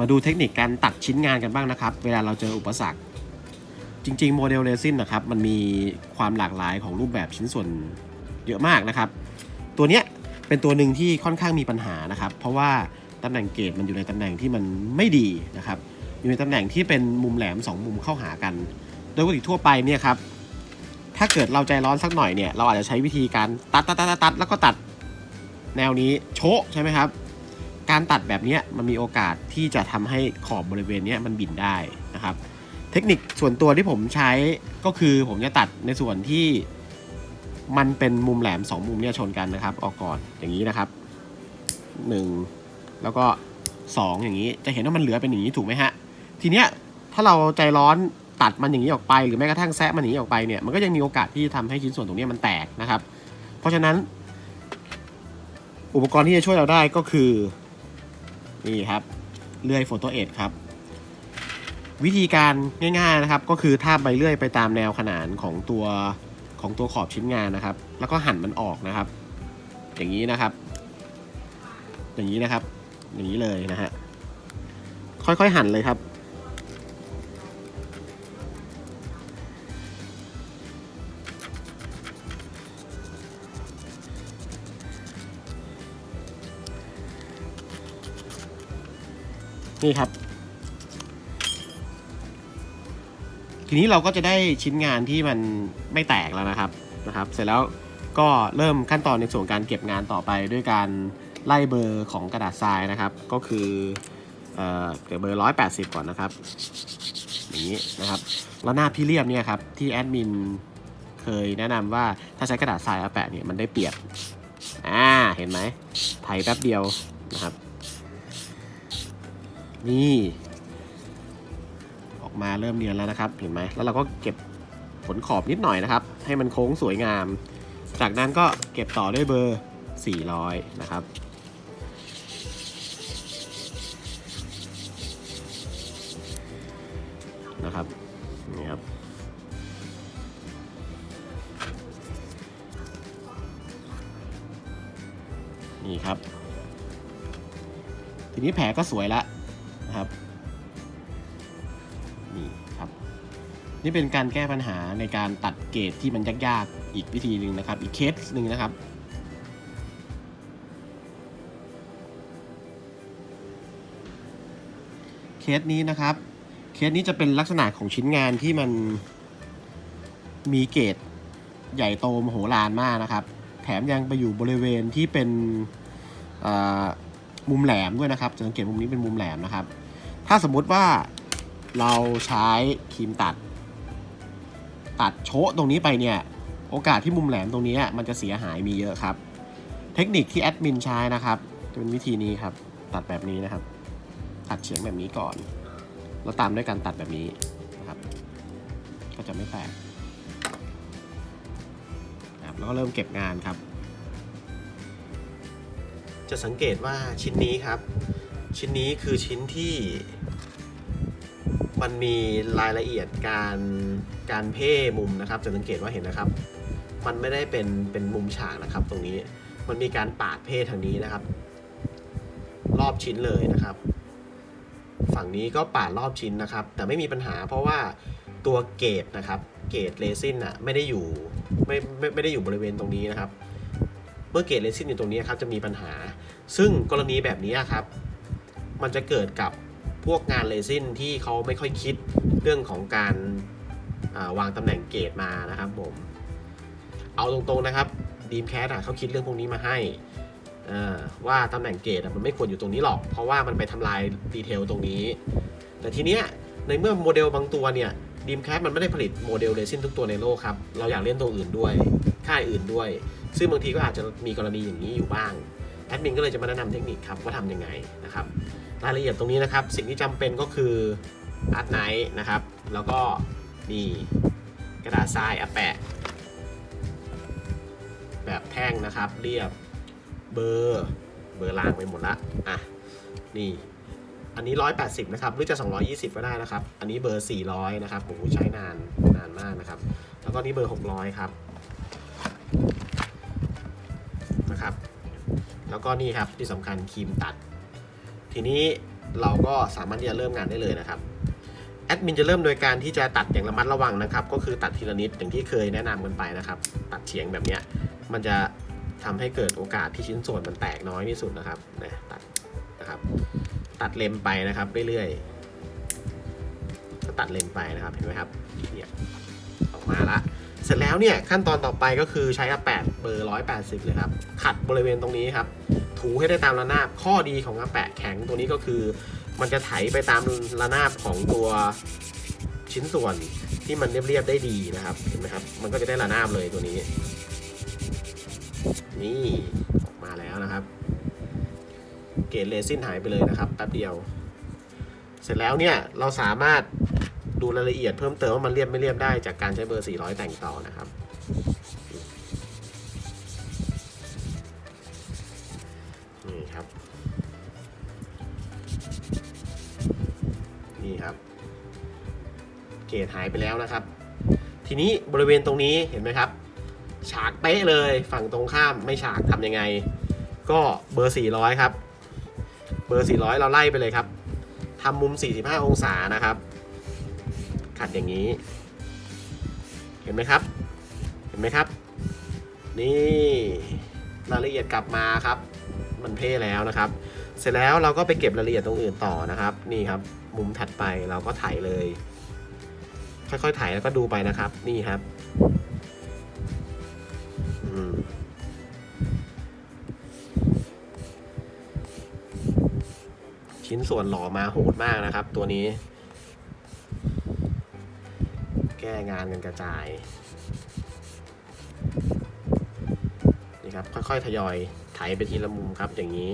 มาดูเทคนิคการตัดชิ้นงานกันบ้างนะครับ เวลาเราเจออุปสรรค จริง ๆ โมเดลเรซินนะครับ มันมีความหลากหลายของรูปแบบชิ้นส่วนเยอะมากนะครับ ตัวเนี้ยเป็นตัวหนึ่งที่ค่อนข้างมีปัญหานะครับ เพราะว่าตำแหน่งเกตมันอยู่ในตำแหน่งที่มันไม่ดีนะครับ อยู่ในตำแหน่งที่เป็นมุมแหลม 2 มุมเข้าหากัน โดยปกติทั่วไปเนี่ยครับ ถ้าเกิดเราใจร้อนสักหน่อยเนี่ย เราอาจจะใช้วิธีการตัดตัดตัดตัดตัดแล้วก็ตัดแนวนี้โชะใช่ไหมครับ การตัดแบบนี้มันมีโอกาสที่จะทำให้ขอบบริเวณนี้มันบินได้นะครับ เทคนิคส่วนตัวที่ผมใช้ก็คือผมจะตัดในส่วนที่มันเป็นมุมแหลม 2 มุมเนี่ยชนกันนะครับ ออกก่อนอย่างนี้นะครับ 1 แล้วก็ 2 อย่างนี้จะเห็นว่ามันเหลือเป็นอย่างนี้ถูกไหมฮะ ทีเนี้ยถ้าเราใจร้อนตัดมันอย่างนี้ออกไป หรือแม้กระทั่งแซะมันอย่างนี้ออกไปเนี่ยมันก็ยังมีโอกาสที่จะทำให้ชิ้นส่วนตรงนี้มันแตกนะครับ เพราะฉะนั้นอุปกรณ์ที่จะช่วยเราได้ก็คือ นี่ครับเลื่อยโฟโตเอทครับ วิธีการง่ายๆนะครับ ก็คือทาบใบเลื่อยไปตามแนวขนานของตัวของตัวขอบชิ้นงานนะครับ แล้วก็หั่นมันออกนะครับ อย่างนี้นะครับ อย่างนี้นะครับ อย่างนี้เลยนะฮะค่อยๆหั่นเลยครับ นี่ครับ ทีนี้เราก็จะได้ชิ้นงานที่มันไม่แตกแล้วนะครับนะครับ เสร็จแล้วก็เริ่มขั้นตอนในส่วนการเก็บงานต่อไปด้วยการไล่เบอร์ของกระดาษทรายนะครับ ก็คือเอ่อเดี๋ยวเบอร์180ก่อนนะครับอย่างนี้นะครับแล้วหน้าพี่เรียบเนี่ยครับที่แอดมินเคยแนะนำว่าถ้าใช้กระดาษทรายอาแปะเนี่ยมันได้เปรียบอ่าเห็นไหมไถแป๊บเดียวนะครับ นี่ ออกมาเริ่มเนียนแล้วนะครับ เห็นไหมแล้วเราก็เก็บผลขอบนิดหน่อยนะครับ ให้มันโค้งสวยงาม จากนั้นก็เก็บต่อด้วยเบอร์ 400 นะครับนะครับนี่ครับ นี่ครับ ทีนี้แผลก็สวยละ นี่เป็นการแก้ปัญหาในการตัดเกรดที่มันยากๆ อีกวิธีหนึ่งนะครับ อีกเคสหนึ่งนะครับ เคสนี้นะครับ เคสนี้จะเป็นลักษณะของชิ้นงานที่มันมีเกรดใหญ่โตมโหฬารมากนะครับ แถมยังไปอยู่บริเวณที่เป็นมุมแหลมด้วยนะครับจะสังเกตมุมนี้เป็นมุมแหลมนะครับ ถ้าสมมุติว่าเราใช้ครีมตัด ตัดโชะตรงนี้ไปเนี่ย โอกาสที่มุมแหลมตรงนี้มันจะเสียหายมีเยอะครับ เทคนิคที่แอดมินใช้นะครับจะเป็นวิธีนี้ครับ ตัดแบบนี้นะครับ ตัดเฉียงแบบนี้ก่อน แล้วตามด้วยการตัดแบบนี้นะครับ ก็จะไม่แตกครับแล้วก็เริ่มเก็บงานครับ จะสังเกตว่าชิ้นนี้ครับ ชิ้นนี้คือชิ้นที่ มันมีรายละเอียดการการเพ่มุมนะครับ จะสังเกตว่าเห็นนะครับ มันไม่ได้เป็นเป็นมุมฉากนะครับ ตรงนี้มันมีการปาดเพ่ทางนี้นะครับ รอบชิ้นเลยนะครับ ฝั่งนี้ก็ปาดรอบชิ้นนะครับ แต่ไม่มีปัญหาเพราะว่าตัวเกตนะครับเกตเรซินอะไม่ได้อยู่ไม่ไม่ไม่ได้อยู่บริเวณตรงนี้นะครับ เมื่อเกตเรซินอยู่ตรงนี้ครับจะมีปัญหา ซึ่งกรณีแบบนี้ครับ มันจะเกิดกับ พวกงานเรซินที่เขาไม่ค่อยคิดเรื่องของการาวางตำแหน่งเกตมานะครับผม เอาตรงๆนะครับดีมแคสเขาคิดเรื่องพวกนี้มาให้ว่าตำแหน่งเกตอะมันไม่ควรอยู่ตรงนี้หรอก เพราะว่ามันไปทำลายดีเทลตรงนี้ แต่ทีเนี้ยในเมื่อโมเดลบางตัวเนี่ยดีมแคสมันไม่ได้ผลิตโมเดลเรซินทุกตัวในโลกครับ เราอยากเล่นตัวอื่นด้วย ค่ายอื่นด้วย ซึ่งบางทีก็อาจจะมีกรณีอย่างนี้อยู่บ้างแอดมินก็เลยจะมาแนะนำเทคนิคครับว่าทำยังไงนะครับ รายละเอียดตรงนี้นะครับ สิ่งที่จำเป็นก็คืออาร์ตไนท์นะครับ แล้วก็นี่กระดาษทรายอะแปะ แบบแท่งนะครับ เรียบเบอร์เบอร์ลางไปหมดละอะนี่อันนี้ 180 นะครับ หรือจะ 220 ก็ได้นะครับ อันนี้เบอร์ 400 นะครับผมใช้นานนานมากนะครับ แล้วก็นี่เบอร์ 600 ครับ นะครับ แล้วก็นี่ครับที่สำคัญครีมตัด ทีนี้เราก็สามารถที่จะเริ่มงานได้เลยนะครับแอดมินจะเริ่มโดยการที่จะตัดอย่างระมัดระวังนะครับ ก็คือตัดทีละนิดอย่างที่เคยแนะนำกันไปนะครับ ตัดเฉียงแบบนี้มันจะทำให้เกิดโอกาสที่ชิ้นส่วนมันแตกน้อยที่สุดนะครับนะตัดนะครับ ตัดเลมไปนะครับเรื่อยๆก็ตัดเลมไปนะครับเห็นไหมครับเนี่ยออกมาละ เสร็จแล้วเนี่ยขั้นตอนต่อไปก็คือใช้อาแปดเบอร์180เลยครับขัดบริเวณตรงนี้ครับถูให้ได้ตามระนาบข้อดีของอาแปะแข็งตัวนี้ก็คือ มันจะไถไปตามระนาบของตัวชิ้นส่วนที่มันเรียบๆได้ดีนะครับเห็นไหมครับ มันก็จะได้ระนาบเลยตัวนี้ นี่ออกมาแล้วนะครับ เกรดเรซินหายไปเลยนะครับแป๊บเดียว เสร็จแล้วเนี่ยเราสามารถ ดูรายละเอียดเพิ่มเติมว่ามันเรียบไม่เรียบได้จากการใช้เบอร์ 400 แต่งต่อนะครับ นี่ครับ นี่ครับ เกรดหายไปแล้วนะครับ ทีนี้บริเวณตรงนี้เห็นไหมครับ ฉากเป๊ะเลยฝั่งตรงข้ามไม่ฉากทำยังไง ก็เบอร์ 400 ครับ เบอร์ 400 เราไล่ไปเลยครับทำมุม 45 องศานะครับ ขัดอย่างนี้ เห็นไหมครับ เห็นไหมครับ นี่รายละเอียดกลับมาครับ มันเท่แล้วนะครับ เสร็จแล้วเราก็ไปเก็บรายละเอียดตรงอื่นต่อนะครับ นี่ครับ มุมถัดไปเราก็ถ่ายเลย ค่อยๆถ่ายแล้วก็ดูไปนะครับ นี่ครับชิ้นส่วนหล่อมาโหดมากนะครับ ตัวนี้ แก้งานกันกระจายนี่ครับค่อยๆทยอยไถไปทีละมุมครับอย่างนี้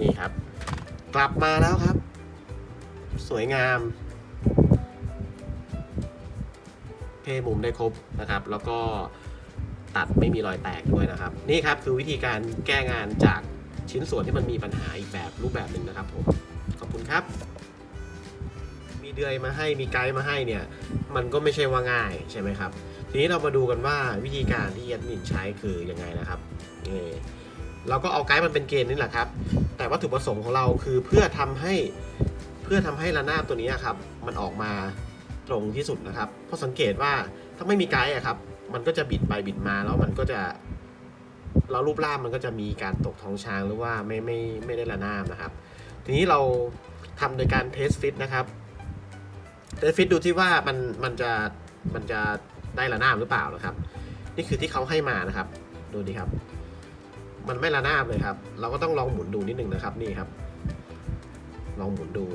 นี่ครับ กลับมาแล้วครับ สวยงาม เพ่มุมได้ครบนะครับ แล้วก็ตัดไม่มีรอยแตกด้วยนะครับ นี่ครับคือวิธีการแก้งานจาก ชิ้นส่วนที่มันมีปัญหาอีกแบบรูปแบบหนึ่งนะครับผมขอบคุณครับ มีเดือยมาให้มีไกด์มาให้เนี่ย มันก็ไม่ใช่ว่าง่ายใช่ไหมครับ ทีนี้เรามาดูกันว่าวิธีการที่แอดมินใช้คือยังไงนะครับนี่เราก็เอาไกด์มันเป็นเกณฑ์นี่แหละครับ แต่วัตถุประสงค์ของเราคือเพื่อทำให้เพื่อทำให้ระนาบตัวนี้ครับ มันออกมาตรงที่สุดนะครับ เพราะสังเกตว่าถ้าไม่มีไกด์ครับ มันก็จะบิดไปบิดมาแล้วมันก็จะ แล้วรูปร่างมันก็จะมีการตกท้องช้างหรือว่าไม่ไม่ไม่ได้ระนาบนะครับ ทีนี้เราทำโดยการเทสฟิตนะครับเทสฟิตดูที่ว่ามันมันจะมันจะได้ระนาบหรือเปล่านะครับ นี่คือที่เขาให้มานะครับ ดูดีครับ มันไม่ระนาบเลยครับ เราก็ต้องลองหมุนดูนิดนึงนะครับนี่ครับ ลองหมุนดู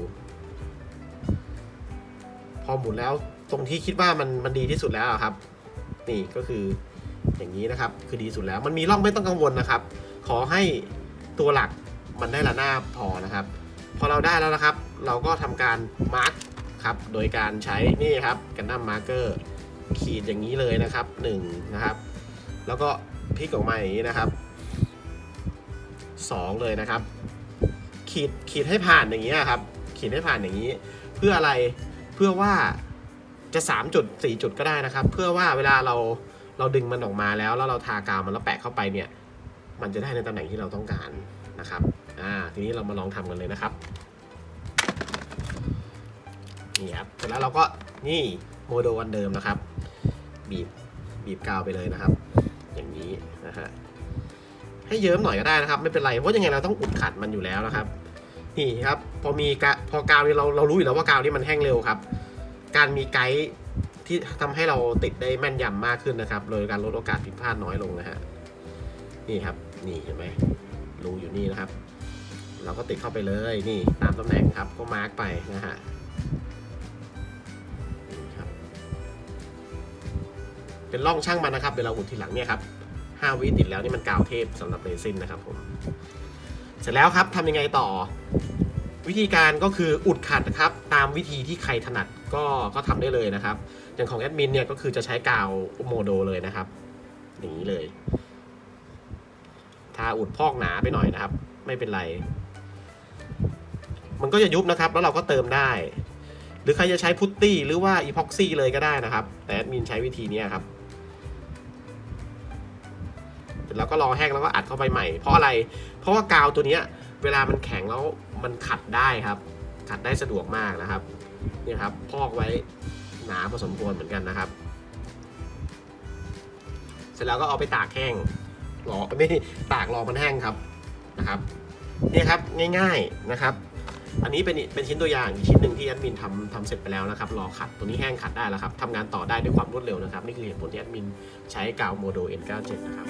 พอหมุนแล้วตรงที่คิดว่ามันมันดีที่สุดแล้วครับ นี่ก็คือ อย่างนี้นะครับ คือดีสุดแล้วมันมีร่องไม่ต้องกังวลนะครับ ขอให้ตัวหลักมันได้ระนาบพอนะครับ พอเราได้แล้วนะครับ เราก็ทำการมาร์กครับโดยการใช้นี่ครับกันดั้มมาร์เกอร์ขีดอย่างนี้เลยนะครับหนึ่งนะครับ แล้วก็พลิกออกมาอย่างนี้นะครับสองเลยนะครับ ขีดขีดให้ผ่านอย่างนี้ครับ ขีดให้ผ่านอย่างนี้ เพื่ออะไรเพื่อว่าจะ 3 จุด 4 จุดก็ได้นะครับ เพื่อว่าเวลาเรา เราดึงมันออกมาแล้วแล้วเราทากาวมันแล้วแปะเข้าไปเนี่ย มันจะได้ในตำแหน่งที่เราต้องการนะครับ อ่า ทีนี้เรามาลองทำกันเลยนะครับ นี่ครับ เสร็จแล้วเราก็นี่โมโดอันเดิมนะครับ บีบบีบกาวไปเลยนะครับ อย่างนี้นะฮะ ให้เยิ้มหน่อยก็ได้นะครับ ไม่เป็นไร เพราะยังไงเราต้องอุดขัดมันอยู่แล้วนะครับ นี่ครับ พอมีกะพอกาวนี่เราเรารู้อยู่แล้วว่ากาวนี่มันแห้งเร็วครับ การมีไกด์ ที่ทำให้เราติดได้แม่นยำมากขึ้นนะครับ โดยการลดโอกาสผิดพลาดน้อยลงนะฮะ นี่ครับ นี่เห็นไหมรูอยู่นี่นะครับ เราก็ติดเข้าไปเลย นี่ตามตำแหน่งครับ ก็มาร์กไปนะฮะครับเป็นร่องช่างมันนะครับเดี๋ยวเราอุดทีหลังเนี่ยครับห้าวิติดแล้วนี่มันกาวเทพสำหรับเรซินนะครับผม เสร็จแล้วครับทำยังไงต่อ วิธีการก็คืออุดขัดนะครับ ตามวิธีที่ใครถนัดก็ก็ทำได้เลยนะครับ อย่างของแอดมินเนี่ยก็คือจะใช้กาวโมโดเลยนะครับอย่างนี้เลยทาอุดพอกหนาไปหน่อยนะครับ ไม่เป็นไร มันก็จะยุบนะครับ แล้วเราก็เติมได้ หรือใครจะใช้พุตตี้หรือว่าอีพ็อกซี่เลยก็ได้นะครับ แต่แอดมินใช้วิธีนี้ครับแล้วก็รอแห้งแล้วก็อัดเข้าไปใหม่ เพราะอะไร เพราะว่ากาวตัวนี้เวลามันแข็งแล้ว มันขัดได้ครับ ขัดได้สะดวกมากนะครับนี่ครับพอกไว้หนาพอสมควรเหมือนกันนะครับ เสร็จแล้วก็เอาไปตากแห้งรอไม่ตากรอมันแห้งครับนะครับนี่ครับง่ายๆนะครับ อันนี้เป็นเป็นชิ้นตัวอย่างอีกชิ้นหนึ่งที่แอดมินทำทำเสร็จไปแล้วนะครับรอขัดตัวนี้แห้งขัดได้แล้วครับทำงานต่อได้ด้วยความรวดเร็วนะครับ นี่คือเหตุผลที่แอดมินใช้กาวโมโด N97 นะครับ